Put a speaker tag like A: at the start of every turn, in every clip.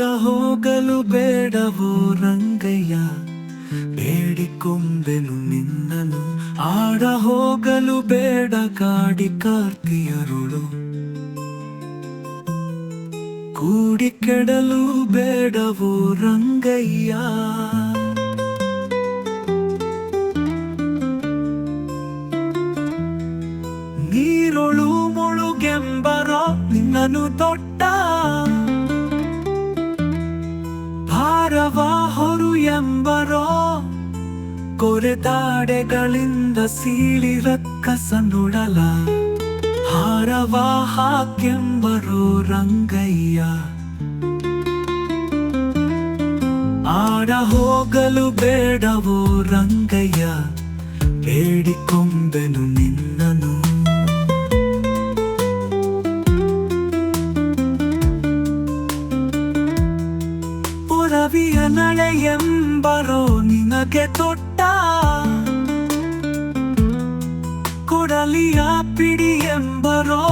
A: ಹೋಗಲು ಬೇಡವೋ ರಂಗಯ್ಯ. ಬೇಡಿಕೊಂಬೆನು ನಿನ್ನನು ಆಡ ಹೋಗಲು ಬೇಡ ಕಾಡಿ ಕಾರ್ತಿಯರುಳು. ಕೂಡಿ ಕೆಡಲು ಬೇಡವೋ ರಂಗಯ್ಯ. ನೀರೊಳು ಮುಳುಗೆಂಬರ ನಿನ್ನನು ದೊಡ್ಡ ಭಾರವ ಹೊರು ಎಂಬರೋ ಕೊರೆದಾಡೆಗಳಿಂದ ಸೀಳಿ ರಕ್ಕಸ ನುಡಲ. ಹಾರವ ಹಾಕೆಂಬರೋ ರಂಗಯ್ಯ. ಆಡ ಹೋಗಲು ಬೇಡವೋ ರಂಗಯ್ಯ. ಬೇಡಿಕೊಂಬೆನು ನಿನ್ನನು ನಳೆ ಎಂಬರೋ ನಿನಗೆ ತೊಟ್ಟ? ಕೊಡಲಿಯ ಪಿಡಿ ಎಂಬರೋ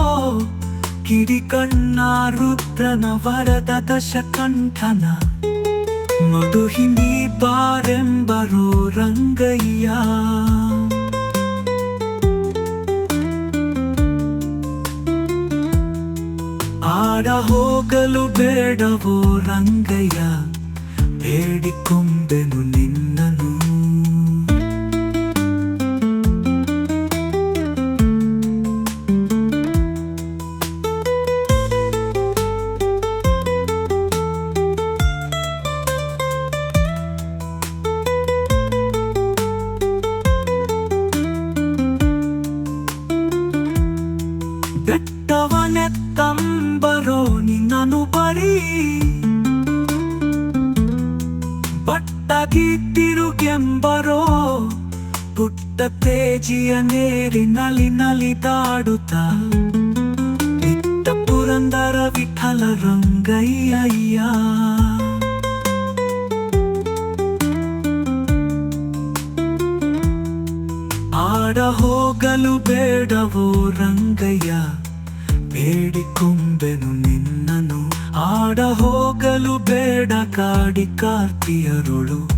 A: ಕಿಡಿ ಕಣ್ಣ ರುದ್ರನ ವರದ ದಶಕಂಠನ? ಮಧುಹಿಂದಿ ಬಾರೆಂಬರೋ ರಂಗಯ್ಯ? ಆಡ ಹೋಗಲು ಬೇಡವೋ ರಂಗಯ್ಯ? ಬೆಟ್ಟವನೆತ್ತಂಬರೋ ನಿನ್ನನು ಬರೀ ಬಟ್ಟಗಿ ತಿರುಗೆಂಬರೋ ಪುಟ್ಟ ತೇಜಿಯ ನೇರಿ ನಲಿ ನಲಿದಾಡುತ್ತ. ಇತ್ತ ಪುರಂದರ ವಿಠಲ ರಂಗಯ್ಯ ಬೇಡವೋ ರಂಗಯ್ಯ ಬೇಡಿಕೊಂಬೆನು ನಿನ್ನನು ಆಡ ಹೋಗಲು ಬೇಡ ಕಾಡಿ ಕಾರ್ತಿಯರುಳು.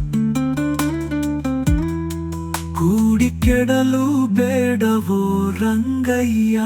A: ಕೂಡಿ ಕೆಡಲು ಬೇಡವೋ ರಂಗಯ್ಯ.